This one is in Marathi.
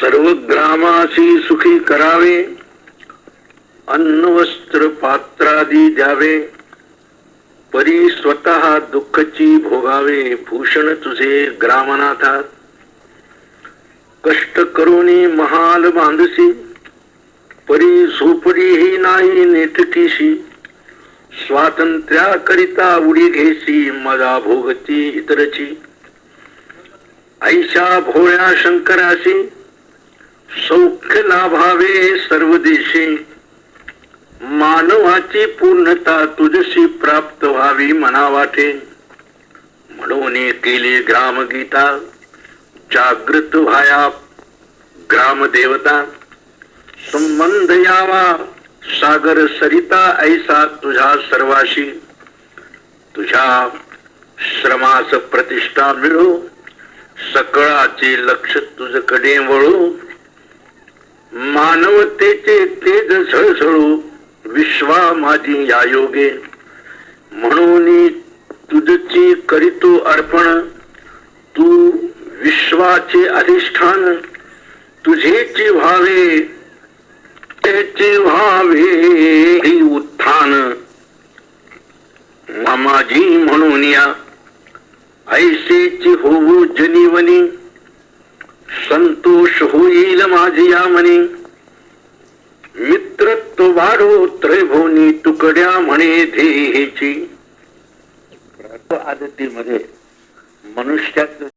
सर्वग्रामासी सुखी करावे अन्न वस्त्र पात्रादि द्यावे, परी दुख ची भोगावे, भूषण तुझे ग्रामनाथा कष्ट करुणी महाल बांधसी, परी झोपडी ही नहीं नेटकीशी स्वतंत्र करिता उडी घेसी मज़ा भोगती इतरची। ऐशा भोया शंकरासी सौख्य लाभावे सर्व देशी मानवाची पूर्णता तुझशी प्राप्त व्हावी मना वाटे म्हणून केली ग्रामगीता जागृत व्हाया ग्रामदेवता. संबंध यावा सागर सरिता ऐसा तुझ्या सर्वाशी. तुझ्या श्रमास प्रतिष्ठा मिळो सकळाचे लक्ष तुझकडे वळू. मानवतेचे तेज झळझळू विश्वा माझी या योगे. म्हणून तुझची करीतो अर्पण तू विश्वाचे अधिष्ठान तुझेची व्हावे त्याचे व्हावे ही उत्थान. मामाजी म्हणून या. ऐसेची होऊ जनीवनी संतोष होईल माझी या मनी मित्रत्व वाढो त्रैभोनी तुकड्या म्हणे ध्येयची आदतीमध्ये मनुष्यात